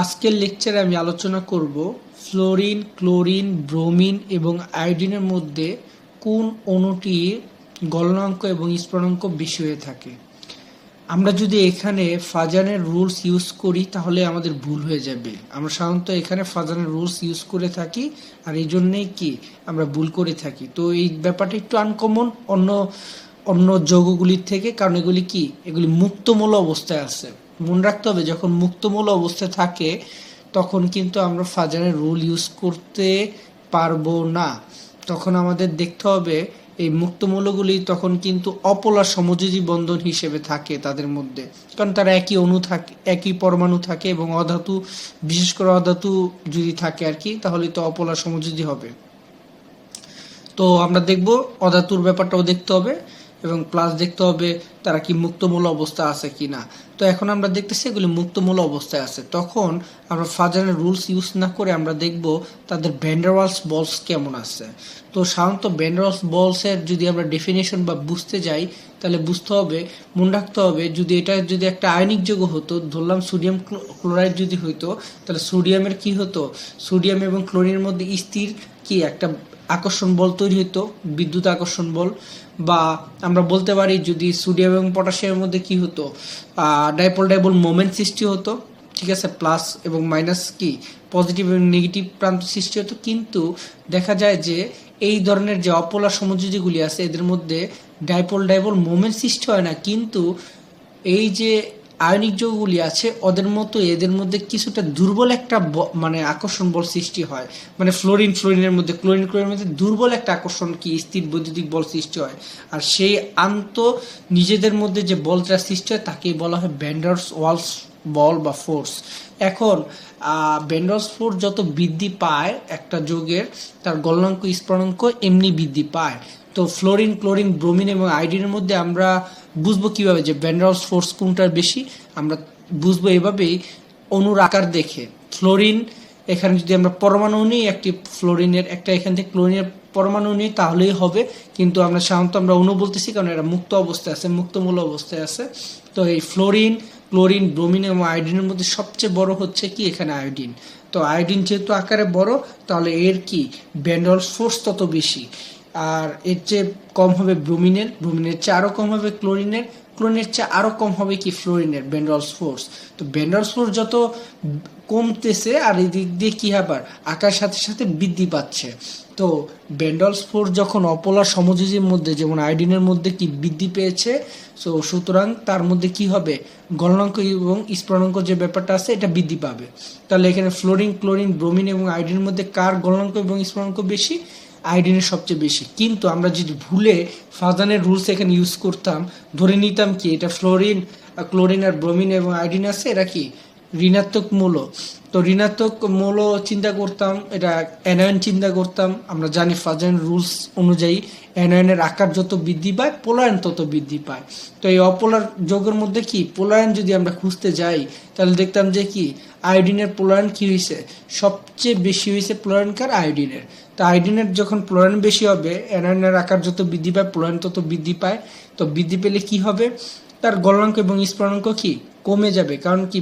আজকের লেকচারে আমি আলোচনা করব ফ্লোরিন ক্লোরিন ব্রোমিন এবং আয়োডিনের মধ্যে কোন অণুটি গলনাঙ্ক এবং স্ফুটনাঙ্ক বেশি হয়ে থাকে। আমরা যদি এখানে ফাজানের রুলস ইউজ করি, তাহলে আমাদের ভুল হয়ে যাবে। আমরা সাধারণত এখানে ফাজানের রুলস ইউজ করে থাকি, আর এই জন্যেই কি আমরা ভুল করে থাকি। তো এই ব্যাপারটা একটু আনকমন অন্য অন্য যৌগগুলির থেকে, কারণ এগুলি কি? এগুলি মুক্তমূল অবস্থায় আছে। মনে রাখতে হবে, যখন মুক্তমূল অবস্থায় থাকে, তখন কিন্তু আমরা ফাজারের রুল ইউজ করতে পারব না। তখন আমাদের দেখতে হবে, এই মুক্তমূলগুলি তখন কিন্তু অপলার সমযোজী বন্ধন হিসেবে থাকে তাদের মধ্যে। কারণ তারা একই অণু থাকে, একই পরমাণু থাকে এবং অধাতু, বিশেষ করে অধাতু যদি থাকে আর কি, তাহলে তো অপলার সমযোজী হবে। তো আমরা দেখব অধাতুর ব্যাপারটাও দেখতে হবে। এবং প্লাস দেখতে হবে তারা কি মুক্তমূল অবস্থা আছে কি না তো এখন আমরা দেখতেছি এগুলি মুক্তমূল অবস্থায় আছে। তখন আমরা ফাজারের রুলস ইউজ না করে আমরা দেখব তাদের ভ্যান্ডারওয়ালস বলস কেমন আছে। তো সাধারণত ভ্যান্ডারওয়ালস বলসের যদি আমরা ডেফিনেশন বা বুঝতে যাই, তাহলে বুঝতে হবে, মনে রাখতে হবে, যদি এটা যদি একটা আয়নিক যৌগ হতো, ধরলাম সোডিয়াম ক্লোরাইড যদি হইতো, তাহলে সোডিয়ামের কি হতো? সোডিয়াম এবং ক্লোরিনের মধ্যে স্থির কি? একটা আকর্ষণ বল তৈরি হতো বিদ্যুৎ আকর্ষণ বল, বা আমরা বলতে পারি যদি সোডিয়াম এবং পটাশিয়ামের মধ্যে কি হতো ডাইপল ডাইপল মোমেন্ট সৃষ্টি হতো, ঠিক আছে প্লাস এবং মাইনাস কি পজিটিভ এবং নেগেটিভ প্রান্ত সৃষ্টি হতো, কিন্তু দেখা যায় যে এই ধরনের যে অপোলার সমযোজীগুলি আছে, এদের মধ্যে ডাইপল ডাইপল মোমেন্ট সৃষ্টি হয় না, কিন্তু এই যে আয়নিক যৌগগুলি আছে, ওদের মতো এদের মধ্যে কিছুটা দুর্বল একটা মানে আকর্ষণ বল সৃষ্টি হয়। মানে ফ্লোরিন ফ্লোরিনের মধ্যে ক্লোরিন ক্লোরিনের মধ্যে দুর্বল একটা আকর্ষণ কি স্থির বৈদ্যুতিক বল সৃষ্টি হয়। আর সেই আন্ত নিজেদের মধ্যে যে বলটা সৃষ্টি হয়, তাকেই বলা হয় ব্যান্ডার্স ওয়ালস বল বা ফোর্স এখন ব্যান্ডার্স ফোর্স যত বৃদ্ধি পায় একটা যৌগের, তার গলনাঙ্ক স্ফুটনাঙ্ক এমনি বৃদ্ধি পায়। তো ফ্লোরিন ক্লোরিন ব্রোমিন এবং আয়োডিনের মধ্যে আমরা বুঝব কীভাবে যে ব্যান্ডার্স ফোর্স কোনটার বেশি, আমরা বুঝব এভাবেই অণুর আকার দেখে। ফ্লোরিন এখানে যদি আমরা পরমাণু নিই, একটি ফ্লোরিনের একটা এখান থেকে ক্লোরিনের পরমাণু নিই, তাহলেই হবে। কিন্তু আমরা সাধারণত আমরা অণু বলতেছি, কারণ এটা মুক্ত অবস্থায় আছে মুক্তমূল অবস্থায় আছে। তো এই ফ্লোরিন ক্লোরিন ব্রোমিন এবং আয়োডিনের মধ্যে সবচেয়ে বড় হচ্ছে কি? এখানে আয়োডিন তো আয়োডিন যেহেতু আকারে বড়, তাহলে এর কি? ব্যান্ডলস ফোর্স তত বেশি। আর এর চেয়ে কম হবে ব্রোমিনের ব্রোমিনের চেয়ে আরও কম হবে ক্লোরিনের ক্লোরিনের চেয়ে আরও কম হবে কি ফ্লোরিনের বেন্ডলস ফোর্স। তো বেন্ডলস ফোর্স যত কমতেছে আর এই দিক দিয়ে কী আবার আকার সাথে সাথে বৃদ্ধি পাচ্ছে। তো বেন্ডলস ফোর্স যখন অপলার সমযোজীর মধ্যে, যেমন আয়োডিনের মধ্যে কি বৃদ্ধি পেয়েছে সো সুতরাং তার মধ্যে কি হবে? গলনাঙ্ক এবং স্ফুটনাঙ্ক যে ব্যাপারটা আছে, এটা বৃদ্ধি পাবে। তাহলে এখানে ফ্লোরিন, ক্লোরিন, ব্রোমিন এবং আয়োডিনের মধ্যে কার গলনাঙ্ক এবং স্ফুটনাঙ্ক বেশি? আয়োডিনের সবচেয়ে বেশি। কিন্তু আমরা যদি ভুলে ফাজানের রুলস এখানে ইউজ করতাম, ধরে নিতাম কি এটা ফ্লোরিন ক্লোরিন আর ব্রোমিন এবং আইডিন আছে, এরা কি ঋণাত্মক মূল। তো ঋণাত্মক মূল চিন্তা করতাম, এটা অ্যানায়ন চিন্তা করতাম। আমরা জানি ফাজান রুলস অনুযায়ী অ্যানায়নের আকার যত বৃদ্ধি পায়, পোলায়ন তত বৃদ্ধি পায়। তো এই অপোলার যোগের মধ্যে কি, পোলায়ন যদি আমরা খুঁজতে যাই, তাহলে দেখতাম যে কি আয়োডিনের পোলায়ন কি হয়েছে সবচেয়ে বেশি হয়েছে পোলায়নকার আয়োডিনের তো আয়োডিনের যখন পোলায়ন বেশি হবে অ্যানায়নের আকার যত বৃদ্ধি পায়, পোলায়ন তত বৃদ্ধি পায়। তো বৃদ্ধি পেলে কি হবে? তার গলনাঙ্ক এবং স্ফুটনাঙ্ক কি? কমে যাবে। কারণ কি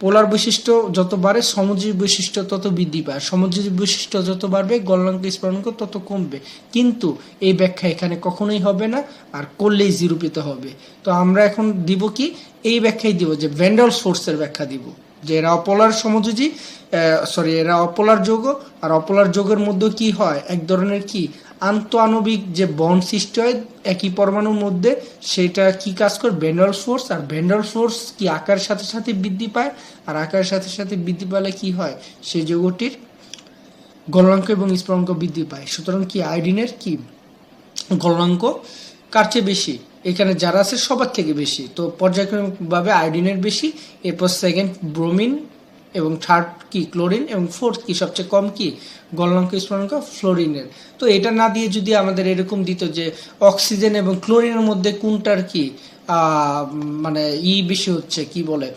পোলার বৈশিষ্ট্য যত বাড়ে সমুদ্রিক বৈশিষ্ট্য তত বৃদ্ধি পায়। সমুদ্রিক বৈশিষ্ট্য যত বাড়বে, গলনাঙ্ক স্ফুটনাঙ্ক তত কমবে। কিন্তু এই ব্যাখ্যা এখানে কখনোই হবে না, আর করলেই জিরো পেতে হবে। তো আমরা এখন দিব কি? এই ব্যাখ্যাই দিব যে ভ্যান্ডাল ফোর্সের ব্যাখ্যা দিব। যে এরা অপলার সমযোজী সরি এরা অপলার যৌগ আর অপলার যৌগের মধ্যে কি হয়? এক ধরনের কি? আন্ত আণবিক যে বন্ড সৃষ্টি হয় একই পরমাণুর মধ্যে, সেটা কি কাজ করে? ভেন্ডাল ফোর্স আর ভেন্ডাল ফোর্স কি আকারের সাথে সাথে বৃদ্ধি পায়? আর আকারের সাথে সাথে বৃদ্ধি পেলে কি হয়? সেই যৌগটির গলনাঙ্ক এবং স্ফুটনাঙ্ক বৃদ্ধি পায়। সুতরাং কি আয়োডিনের কি? গলনাঙ্ক কার চেয়ে বেশি? এখানে যারা আছে সবার থেকে বেশি। তো পর্যায়ক্রমিকভাবে আয়োডিনের বেশি, এরপর সেকেন্ড ব্রোমিন এবং থার্ড কি ক্লোরিন এবং ফোর্থ কি, সবচেয়ে কম কি, গলনাঙ্ক স্ফুটনাঙ্ক ফ্লোরিনের তো এটা না দিয়ে যদি আমাদের এরকম দিত যে অক্সিজেন এবং ক্লোরিনের মধ্যে কোনটার কি মানে ই বেশি হচ্ছে, কি বলে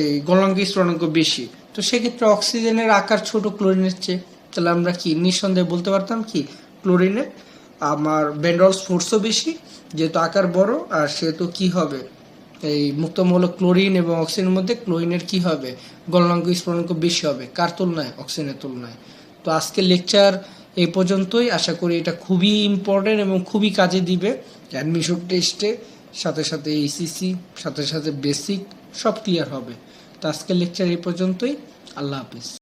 এই গলনাঙ্ক স্ফুটনাঙ্ক বেশি, তো সেক্ষেত্রে অক্সিজেনের আকার ছোট ক্লোরিনের চেয়ে। তাহলে আমরা কি নিঃসন্দেহে বলতে পারতাম কি ক্লোরিনের আমার বেন্ডলস ফোর্সও বেশি, যেহেতু আকার বড়, আর সেহেতু কি হবে? এই মুক্তমূলক ক্লোরিন এবং অক্সিজেনের মধ্যে ক্লোরিনের কি হবে? গলনাঙ্ক স্ফুটনাঙ্ক বেশি হবে, কার তুলনায়? অক্সিজেনের তুলনায়। তো আজকের লেকচার এই পর্যন্তই। আশা করি এটা খুবই ইম্পর্টেন্ট এবং খুবই কাজে দিবে। অ্যাডমিশন টেস্টে সাথে সাথে এইসিসি সাথে সাথে বেসিক সব ক্লিয়ার হবে। তো আজকের লেকচার এই পর্যন্তই। আল্লাহ হাফিজ।